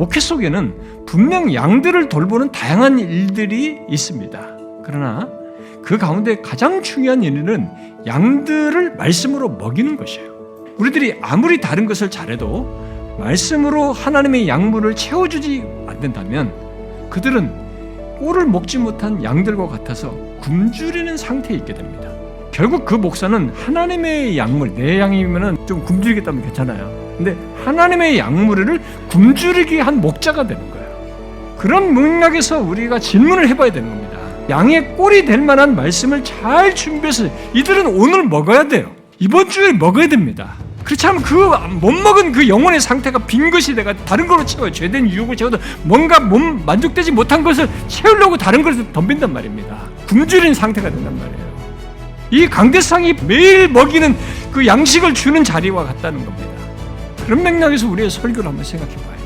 목회 속에는 분명 양들을 돌보는 다양한 일들이 있습니다. 그러나 그 가운데 가장 중요한 일은 양들을 말씀으로 먹이는 것이에요. 우리들이 아무리 다른 것을 잘해도 말씀으로 하나님의 양물을 채워주지 않는다면 그들은 꼴을 먹지 못한 양들과 같아서 굶주리는 상태에 있게 됩니다. 결국 그 목사는 하나님의 약물, 내 양이면은 좀 굶주리겠다면 괜찮아요. 근데 하나님의 약물을 굶주리게 한 목자가 되는 거예요. 그런 맥락에서 우리가 질문을 해봐야 되는 겁니다. 양의 꼴이 될 만한 말씀을 잘 준비해서 이들은 오늘 먹어야 돼요. 이번 주에 먹어야 됩니다. 그렇지 않으면 그 못 먹은 그 영혼의 상태가 빈 것이 내가 다른 걸로 채워요. 죄된 유혹을 채워도 뭔가 몸 만족되지 못한 것을 채우려고 다른 것을 덤빈단 말입니다. 굶주린 상태가 된단 말이에요. 이 강대상이 매일 먹이는 그 양식을 주는 자리와 같다는 겁니다. 그런 맥락에서 우리의 설교를 한번 생각해 봐요.